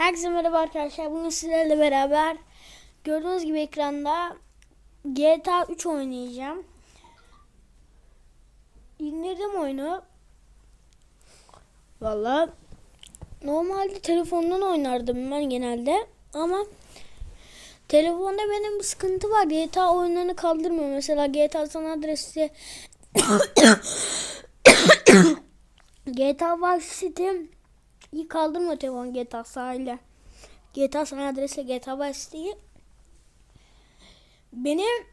Herkese merhaba arkadaşlar. Bugün sizlerle beraber gördüğünüz gibi ekranda GTA 3 oynayacağım. İndirdim oyunu. Valla normalde telefondan oynardım ben genelde ama telefonda benim bir sıkıntı var. GTA oyunlarını kaldırmıyor. Mesela GTA San Andreas'te GTA Vice City İyi kaldırmıyor telefon GTA sahile. GTA San Andreas'e GTA Vice City'yi. Benim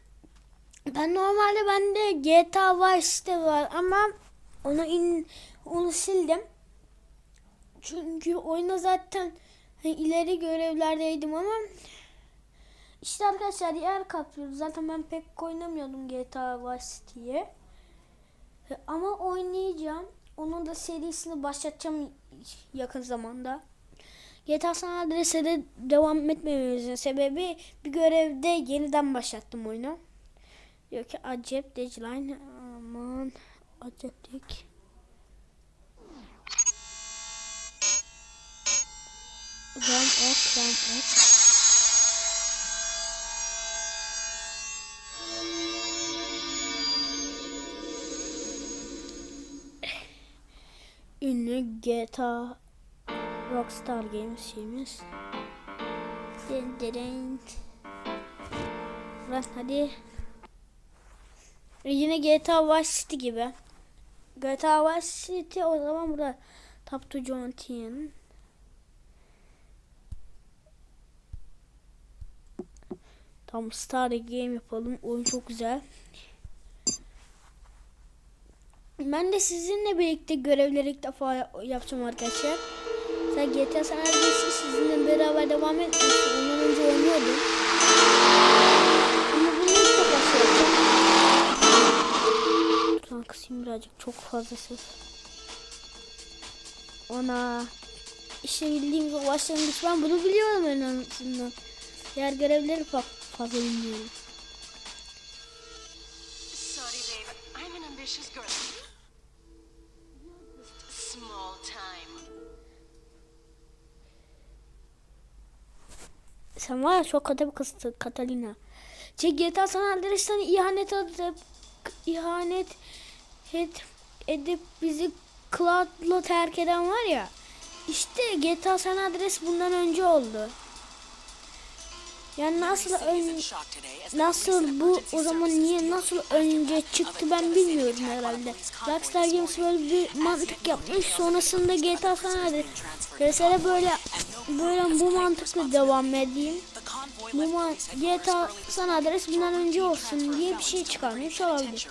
ben normalde bende GTA Vice City var ama onu in onu sildim. Çünkü oyuna zaten hani ileri görevlerdeydim ama işte arkadaşlar yer kaplıyordu. Zaten ben pek oynamıyordum GTA Vice City'yi. Ama oynayacağım. Onun da serisini başlatacağım yakın zamanda. GTA San Andreas'e de devam etmememizin sebebi bir görevde yeniden başlattım oyunu. Diyor ki acep deadline aman aceplik. Ram ok ram ok. Ünlü GTA Rockstar Games şeyimiz. Lan hadi. E yine GTA Vice City gibi. GTA Vice City o zaman burada Top to John. Tam Star Game yapalım. Oyun çok güzel. Ben de sizinle birlikte görevleri ilk defa yapacağım arkadaşlar. Sen GTA San Andreas'ı sizinle beraber devam etmiştim. Ondan önce oynuyordum. Ama bunu ilk defa şey yapacağım. Kısayım birazcık. Çok fazla ses. Ona işte bildiğimiz o başlangıç ben bunu biliyorum en azından. Diğer görevleri fa fazla bilmiyorum. I'm an ambitious girl. Small time. Sen var ya çok bir kızsın Catalina. Şey GTA San Andreas'tan ihanet edip ihanet et, edip bizi Cloud'la terk eden var ya. İşte GTA San Andreas bundan önce oldu. Yani nasıl ön, nasıl bu o zaman niye nasıl önce çıktı ben bilmiyorum herhalde. Rockstar Games böyle bir mantık yapmış. Sonrasında GTA San mesela böyle böyle bu mantıkla devam edeyim. Bu man GTA San Andreas bundan önce olsun diye bir şey çıkarmış olabilir.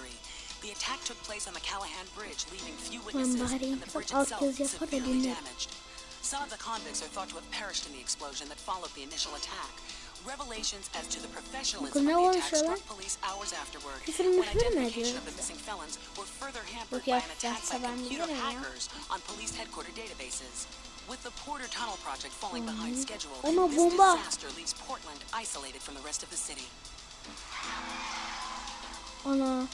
Ben bari alt yazı yapar da dinlerim. Some of the convicts are thought to have perished in the explosion that followed the initial attack. Revelations as to the professionalism of the olmuş attack lan? struck police hours afterward when identification of the missing felons were further hampered by an attack by computer hackers on police headquarter databases. With the Porter Tunnel project falling behind schedule, this disaster leaves Portland isolated from the rest of the city. Ana.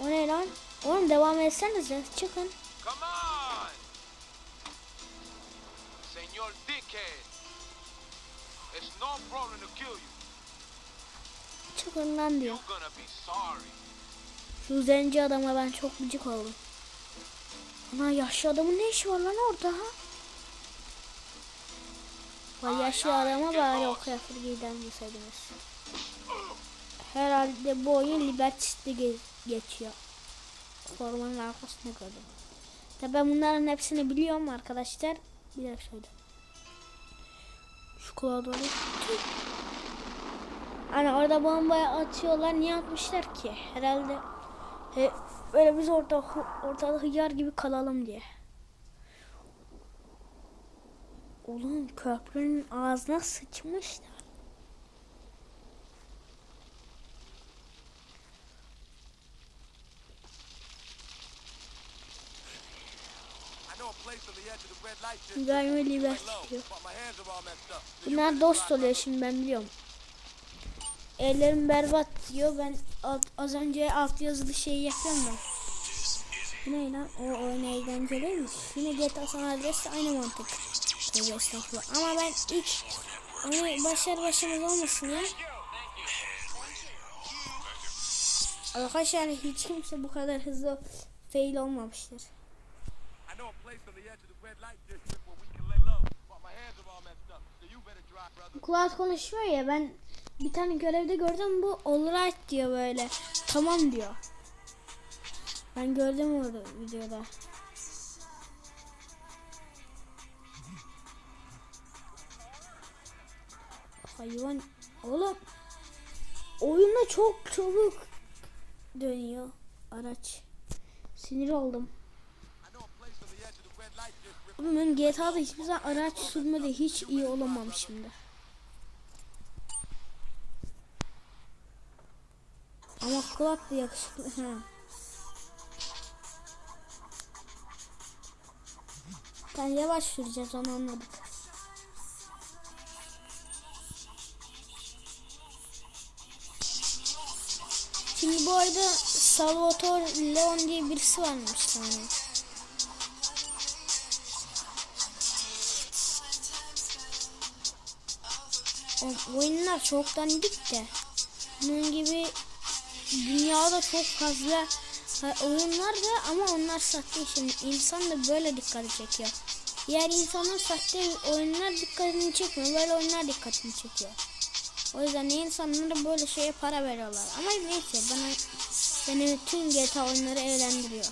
O ne lan? Oğlum devam etsenize. Çıkın. Come on! Çıkın lan diyor. Şu zenci adama ben çok gıcık oldum. Ana yaşlı adamın ne işi var lan orada ha? Vay yaşlı adama bari o kıyafeti giydirmeseydiniz. Herhalde bu oyun Liberty'de ge- geçiyor. Formanın arkasında gördüm. Tabi ben bunların hepsini biliyorum arkadaşlar. Bir dakika şöyle. Şu kulağa doğru. Hani orada bombayı atıyorlar. Niye atmışlar ki? Herhalde he, böyle biz orada ortada hıyar gibi kalalım diye. Oğlum köprünün ağzına sıçmışlar. I know a place light Verme Liberty diyor. Bunlar dost oluyor şimdi ben biliyorum. Ellerim berbat diyor. Ben az önce alt yazılı şeyi yapıyorum da. Ne lan? O oyun eğlenceliymiş. Yine GTA San Andreas aynı mantık. Estağfurullah. Ama ben ilk onu başlar başımız olmasın ya. Arkadaşlar hiç kimse bu kadar hızlı fail olmamıştır. Kulağız konuşuyor ya ben bir tane görevde gördüm bu alright diyor böyle. Tamam diyor. Ben gördüm orada videoda. Hayvan oğlum oyunda çok çabuk dönüyor araç. Sinir oldum. I know a place on the edge of the red Oğlum ben GTA'da hiçbir zaman araç sürmede hiç iyi olamamışımdır. Ama kulak da yakışıklı. Ha. Ben yavaş süreceğiz onu anladık. Şimdi bu arada Salvatore Leon diye birisi varmış sana. Oyunlar çok dandik de bunun gibi dünyada çok fazla oyunlar da ama onlar sahte şimdi insan da böyle dikkati çekiyor. Diğer insanlar sahte oyunlar dikkatini çekmiyor. Böyle oyunlar dikkatini çekiyor. O yüzden insanlar böyle şeye para veriyorlar. Ama neyse bana beni tüm GTA oyunları eğlendiriyor.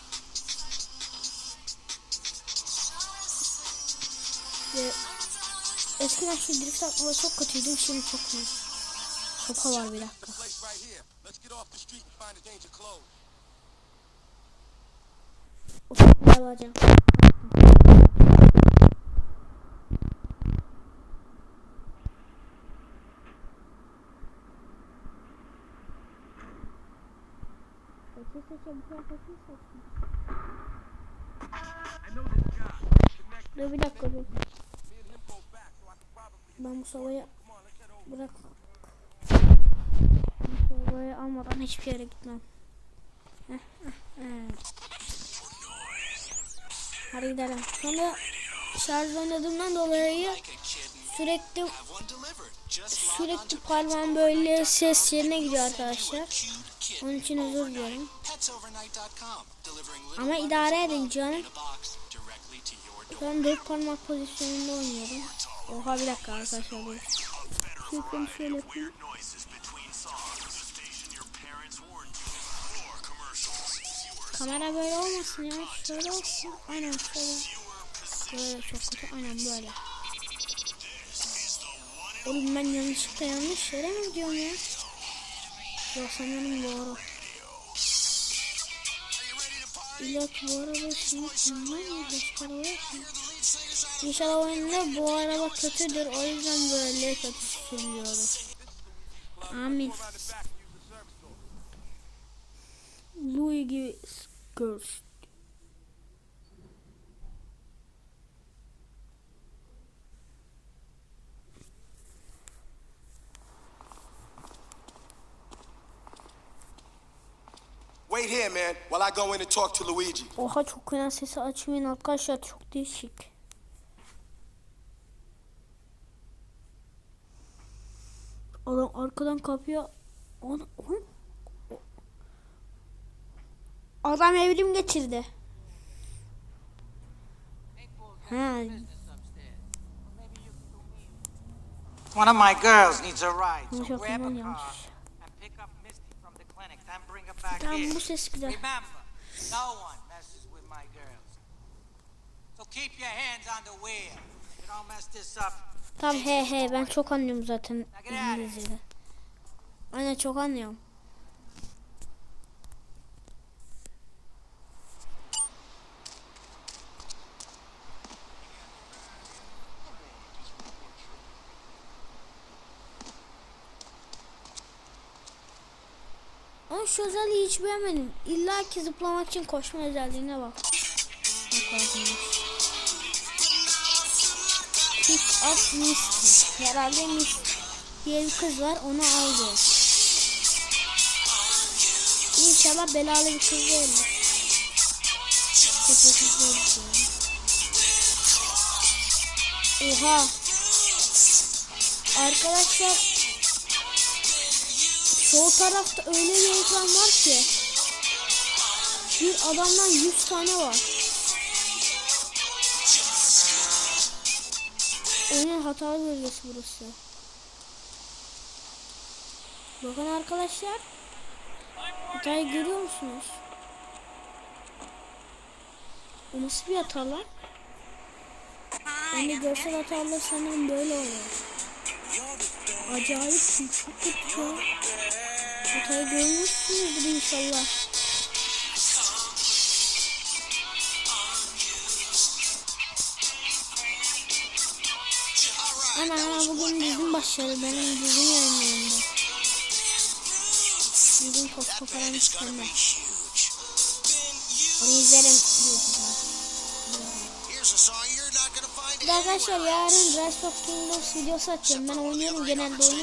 Ve eskiden şu drift atmaları çok kötüydüm şimdi çok iyi. Sopa var bir dakika. Ufak alacağım. I know this guy. Connect. Dur bir dakika dur. Me and him go back, so I can probably. Ben bu over. bırak. Bu sobayı almadan hiçbir yere gitmem. Hadi gidelim. Sonra şarj oynadığımdan dolayı sürekli sürekli parmağım böyle ses yerine gidiyor arkadaşlar. Onun için özür diliyorum. Ama idare edin canım. An dört parmak pozisyonunda oynuyorum. Oha bir dakika arkadaşlar. dur. Şuradan şöyle yapayım. Kamera böyle olmasın ya. Şöyle olsun. Aynen şöyle. Böyle çok kötü. Aynen böyle. Oğlum ben yanlışlıkla yanlış yere mi gidiyorum ya? Yok sanırım doğru. İlla ki bu araba şimdi kullanmıyor mu? Başka araba yok? İnşallah oyunda bu araba kötüdür. O yüzden böyle kötü sürüyoruz. Amin. Louis gibi Girls. Wait here, man, while I go in and talk to Luigi. Oha çok fena sesi açmayın arkadaşlar çok değişik. Adam arkadan kapıya on, on, Adam evrim geçirdi. Ha, One of my girls needs a ride, so grab a car and pick up Misty from the clinic, then bring her back here. Remember, no one messes with my girls. So keep your hands on the wheel. You don't mess this up. Tamam he he ben çok anlıyorum zaten İngilizce'de. Aynen çok anlıyorum. Ama şu özelliği hiç beğenmedim. İlla ki zıplamak için koşma özelliğine bak. Bak. Up Misty. Herhalde Misty diye bir kız var onu aldı. İnşallah belalı bir kız değildir. Kötü kız. Oha. Arkadaşlar sol tarafta öyle bir ekran var ki bir adamdan 100 tane var. Hatalı bölgesi burası. Bakın arkadaşlar. Hatayı görüyor musunuz? O nasıl bir hata lan? Yani görsel hatalar sanırım böyle oluyor. Acayip çok kötü ya. Hatayı görmüşsünüzdür inşallah. Ana bugün dizim başladı. Benim dizim yayınlandı. Dizim kos koparan çıkanlar. Onu izlerim de arkadaşlar yarın Rise of Kingdoms videosu atacağım. Ben oynuyorum genelde da.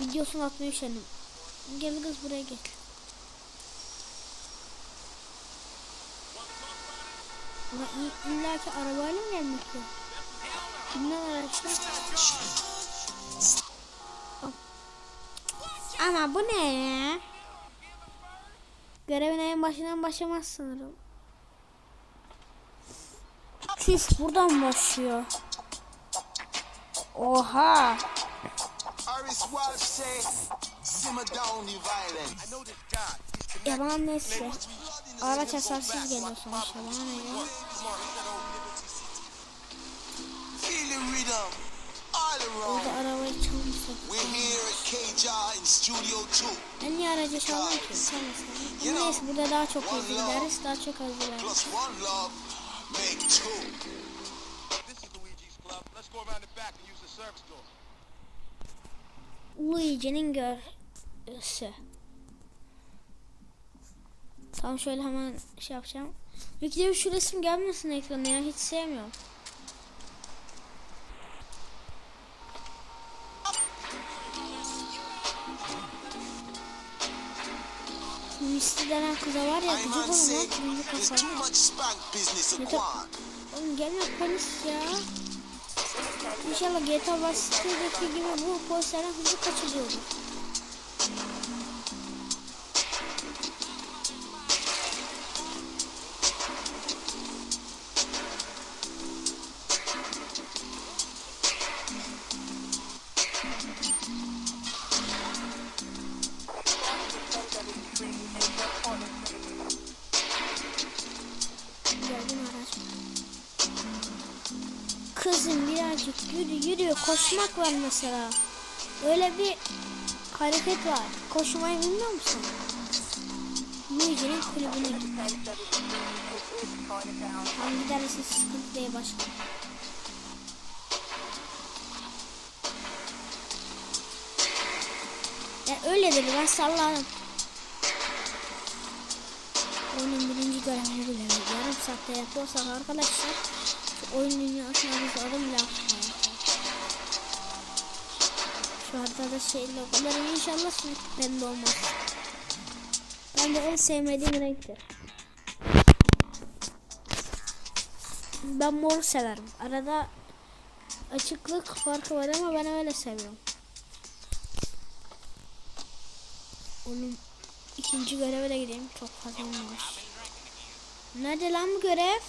Videosunu atmayı üşendim. Gel kız buraya gel. Ama illa ki arabayla mı gelmek ya? Kimden araçlar? Ama bu ne ya? Görevin en başından başlamaz sanırım. Çüş buradan başlıyor. Oha. Iris Walsh say, simmer down the violence. I know this guy. He's Ya bana neyse. Araç hasarsız geliyor sonuçta bana ne ya? Orada arabayı çalmışsak. We're here at KJAR in Studio 2. Ben niye aracı çaldım ki? Çalmasın. Ama neyse burada daha çok hızlı gideriz. Daha çok hızlı gideriz. Plus one love make two. This is Luigi's club. Let's go around the back and use the service door. Luigi'nin görsü. Tamam şöyle hemen şey yapacağım. Peki şu resim gelmesin ekrana ya hiç sevmiyorum. Misty denen kıza var ya gıcık olun lan ta- Quark. Oğlum gelme polis ya. İnşallah GTA Vice City'deki gibi bu polislerden hızlı kaçırıyordur. Birazcık yürü yürü koşmak var mesela. Öyle bir hareket var. Koşmayı bilmiyor musun? Luigi'nin kulübüne git. Tam giderse sıkıntı değil başka. Ya öyledir ben salladım. Oyunun birinci görevini bile yarım saatte yapıyorsak arkadaşlar oyun dünyasına adım atmayız. Şu haritada şeyle o kadar iyi inşallah belli olmaz. Ben de en sevmediğim renktir. Ben moru severim. Arada açıklık farkı var ama ben öyle seviyorum. Onun ikinci göreve de gideyim. Çok fazla olmamış. Nerede lan bu görev?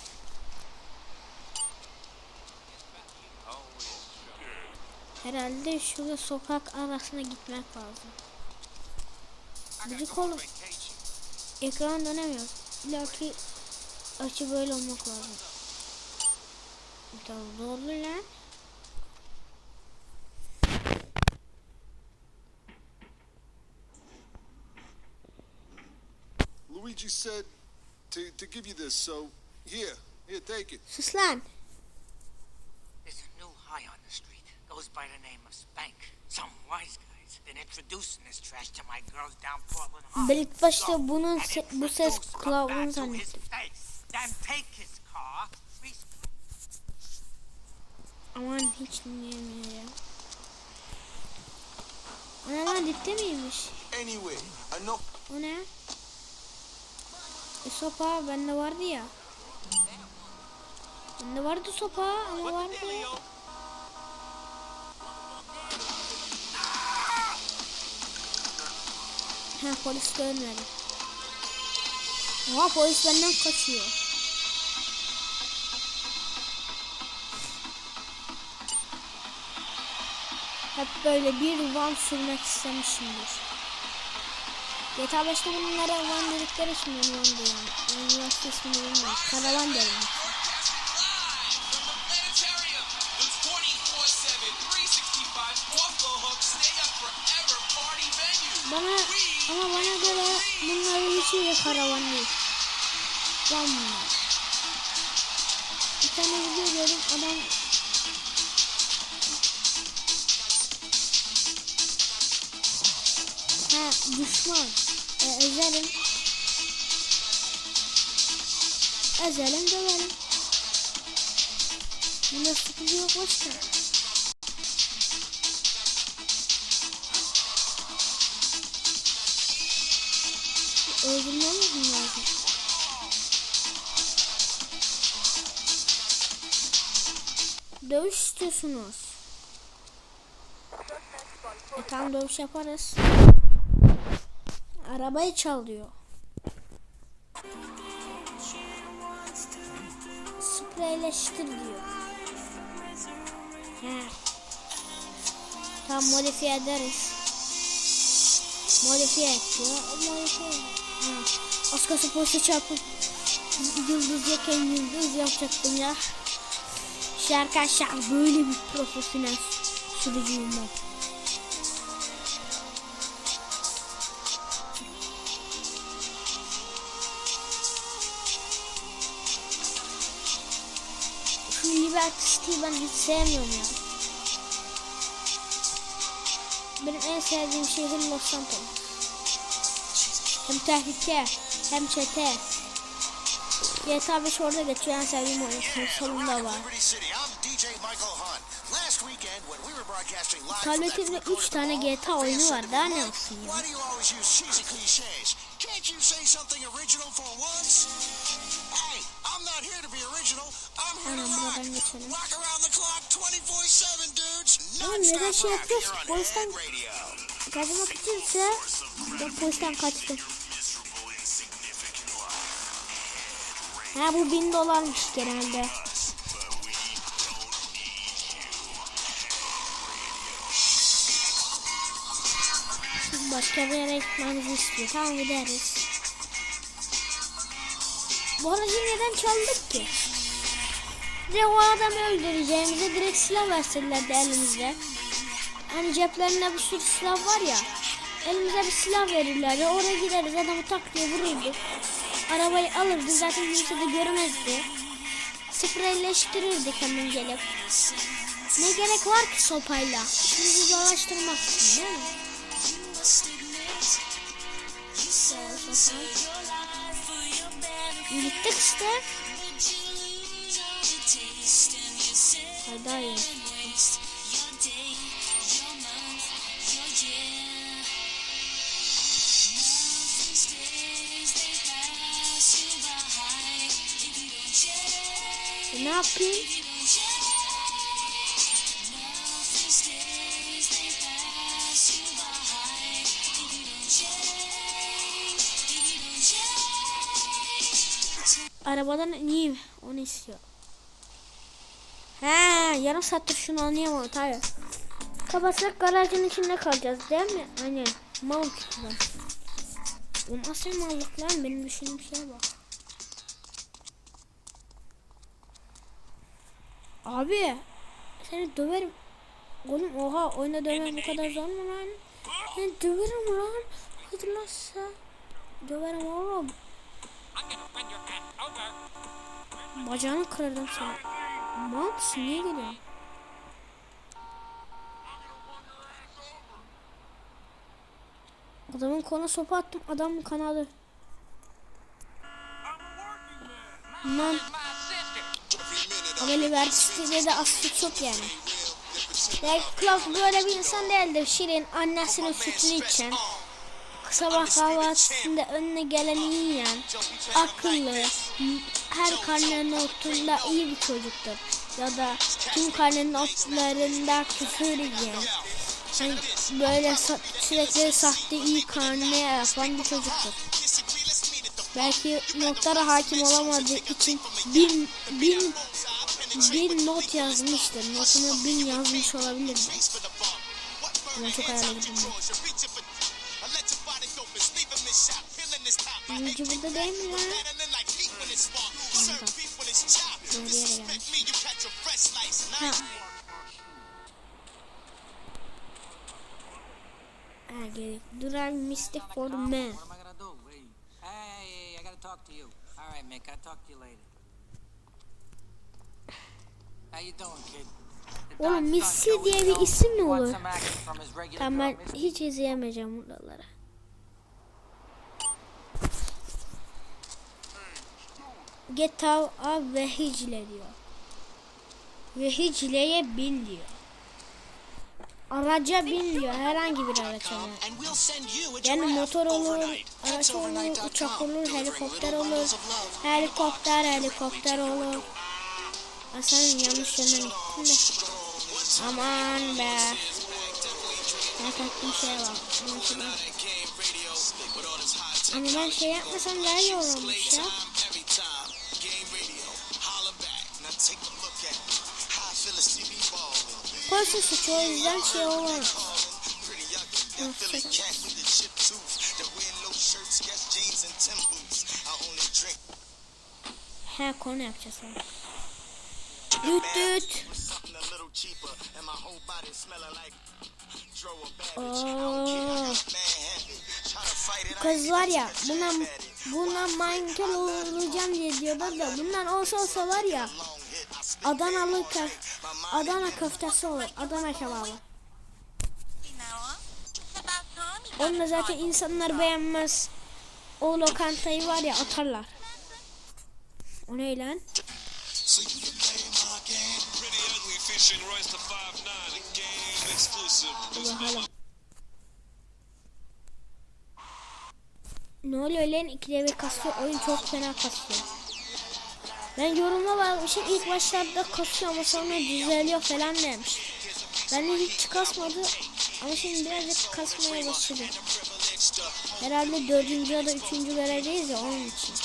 Herhalde şurada sokak arasına gitmek lazım. Gıcık oğlum. Ekran dönemiyor. İlla ki açı böyle olmak lazım. Tamam doğru lan. Luigi said to, to give you this, so here, here, take it. Sus lan. There's a new high on the street. Goes by the name of Spank. Some wise guys been introducing this trash to my girls down Portland. Ben ilk başta bunun se- bu ses his zannettim. Aman hiç dinleyemiyor ya. O ne lan dipte miymiş? Anyway, enough. O ne? E sopa bende vardı ya. Bende vardı sopa ama vardı. Ha polis görmedi. Oha polis benden kaçıyor. Hep böyle bir van sürmek istemişimdir. GTA 5'te bunlara van dedikleri için ben van diyorum. Ben üniversite bilmiyorum. Karavan derim. Bunların hiçbiri karavan değil. Van bunlar. Bir tane video gördüm adam Ha düşman. E, ezerim. Ezerim döverim. Bunda sıkıntı yok başka. Öldürmemiz mi lazım? Dövüş istiyorsunuz. E tamam dövüş yaparız. Arabayı çal diyor. Spreyleştir diyor. He. Tam modifiye ederiz. Modifiye et diyor. Modifiye. Ha. Az kalsın polise çarpıp yıldız yakan yıldız yapacaktım ya. İşte arkadaşlar böyle bir profesyonel sürücüyüm ben. Şu Liberty City'yi ben hiç sevmiyorum ya. Benim en sevdiğim şehir Los Santos. Hem tehlike hem çete. GTA 5 orada geçiyor en sevdiğim oyun. Konsolunda var. Tabletimde from that food 3 court tane GTA oyunu var. Daha ne "Mom, olsun ya? Can't you say something original for once? Hey, I'm not here to be original. I'm here to rock. Rock around the clock 24/7 dudes. Non-stop şey rock here on Head Radio. Kaçmak içinse ben polisten kaçtım. Ha bu bin dolarmış genelde. Şimdi başka bir yere gitmemizi istiyor. Tamam gideriz. Bu aracı neden çaldık ki? Direkt o adamı öldüreceğimize direkt silah verselerdi elimizde. Hani ceplerinde bir sürü silah var ya. Elimize bir silah verirlerdi. Oraya gideriz adamı tak diye vururdu. Arabayı alırdı zaten kimse de görmezdi. Spreyleştirirdik hemen gelip. Ne gerek var ki sopayla? İşimizi dolaştırmak için değil mi? Gittik işte. Haydi hayır. E, ne yapayım? Arabadan ineyim. Onu istiyor. He, yarım saattir şunu anlayamadım tabii. Kapatsak garajın içinde kalacağız değil mi? Aynen. Mal tutuyor. Bu nasıl mallık lan? Benim düşündüğüm şeye bak. Abi seni döverim. Oğlum oha oyuna dövmek bu kadar zor mu lan? Ben döverim lan. Hatırlarsa. Döverim oğlum. Bacağını kırarım seni. Mal mısın? Niye geliyorsun? Adamın koluna sopa attım. Adam kanadı. Lan. Ama Liberty'de de aslı çok yani. Ve Clark böyle bir insan değildir. Şirin annesinin sütünü içen. Sabah kahvaltısında önüne geleni yiyen. Akıllı. her karne notunda iyi bir çocuktur. Ya da tüm karne notlarında küfür yiyen. Hani böyle sa- sürekli sahte iyi karne yapan bir çocuktur. Belki notlara hakim olamadığı için bin, bin, bin not yazmıştır. Notunu bin yazmış olabilir mi? Ama çok hayal edildim. Yüzü burada değil mi lan? Doğru yere gelmiş. Ha. Ha gerek. Duran Mr. For Man. What am I gonna do? Hey, I gotta talk to you. All right, Mick, I'll talk to you later. How you doing, kid? Oğlum Missy diye bir isim mi olur? Tamam ben hiç izleyemeyeceğim buraları. Get out of ve hicile diyor. Ve hicileye bin diyor. Araca bin diyor. Herhangi bir araca. yani. And we'll send you a Yani motor olur, araç olur, uçak olur, helikopter olur. Helikopter, helikopter olur. Sen yanlış yönden gittin de. Aman be. Ne taktım şeye bak. Mesela. Ama ben şey yapmasam daha iyi olurmuş ya. Little cheaper. And my whole body smelling like Dro or Babbage. Oo. Bad habit. Try to fight it. I Kız var ya buna buna manken olacağım diye diyorlar da bundan olsa olsa var ya Adanalı Adana köftesi olur. Adana kebabı. Onu zaten insanlar beğenmez. O lokantayı var ya atarlar. O ne lan? Pretty ugly featuring Royce the 5'9, a game exclusive. Dur bakalım. Ne oluyor lan? İkide bir kasıyor. Oyun çok fena kasıyor. Ben yoruma bakmışım. ilk başlarda kasıyor ama sonra düzeliyor falan demiş. Ben de hiç kasmadı. Ama şimdi birazcık kasmaya başladı. Herhalde dördüncü ya da üçüncü görevdeyiz ya onun için.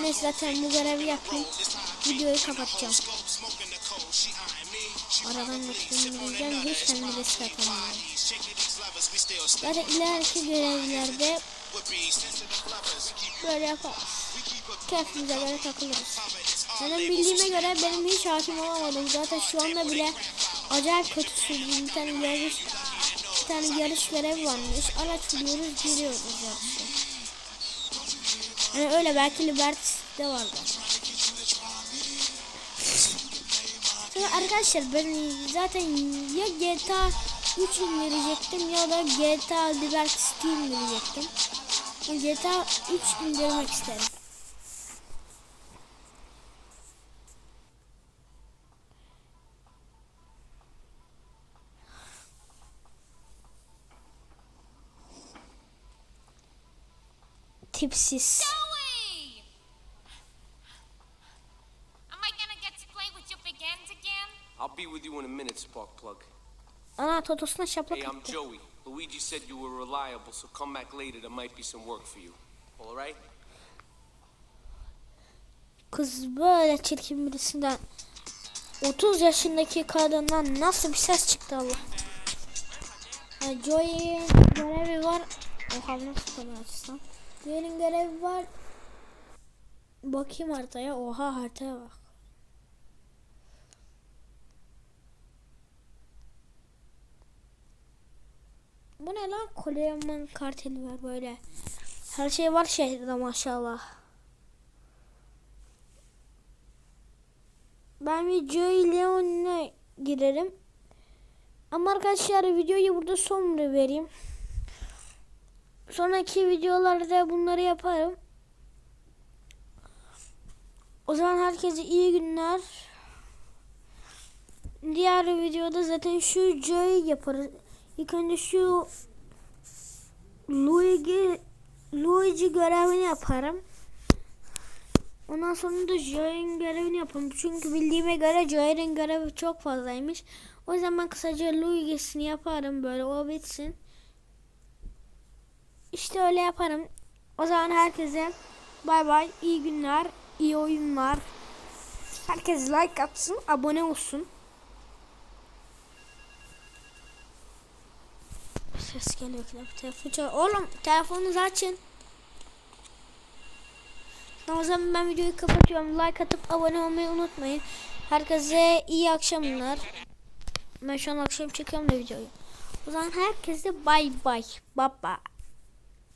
Neyse zaten bu görevi yapayım. Videoyu kapatacağım. Aradan geçtiğimi diyeceğim. Hiç kendimi risk atamıyorum. Zaten ileriki görevlerde böyle yaparız. Keyfimize göre takılırız. Benim bildiğime göre benim hiç hakim olamadım. Zaten şu anda bile acayip kötü sürdüğüm bir tane yarış bir tane yarış görevi varmış. Araç buluyoruz, giriyoruz yarışa. Yani öyle belki Liberty'de vardı. Sonra arkadaşlar ben zaten ya GTA 3 indirecektim ya da GTA Liberty City indirecektim. GTA 3 indirmek isterim. Tipsiz. I'll be with you in a minute, Sparkplug. Ana totosuna şaplak Hey, attı. Luigi said you were reliable, so come back later. There might be some work for you. All right? Kız böyle çirkin birisinden 30 yaşındaki kadından nasıl bir ses çıktı Allah. Ha, Joey'in görevi var. Oha nasıl kamera açsam. Joey'nin görevi var. Bakayım haritaya. Oha haritaya bak. Bu ne lan? Kolyeman karteli var böyle. Her şey var şehirde maşallah. Ben videoyu Leon'la girerim. Ama arkadaşlar videoyu burada son vereyim. Sonraki videolarda bunları yaparım. O zaman herkese iyi günler. Diğer videoda zaten şu Joy yaparız. İlk önce şu Luigi Luigi görevini yaparım. Ondan sonra da Joy'un görevini yaparım. Çünkü bildiğime göre Joy'un görevi çok fazlaymış. O yüzden ben kısaca Luigi'sini yaparım böyle o bitsin. İşte öyle yaparım. O zaman herkese bay bay, iyi günler, iyi oyunlar. Herkes like atsın, abone olsun. Ses geliyor telefon çal- Oğlum telefonunuzu açın. O zaman ben videoyu kapatıyorum. Like atıp abone olmayı unutmayın. Herkese iyi akşamlar. Ben şu an akşam çekiyorum da videoyu. O zaman herkese bay bay. Bye.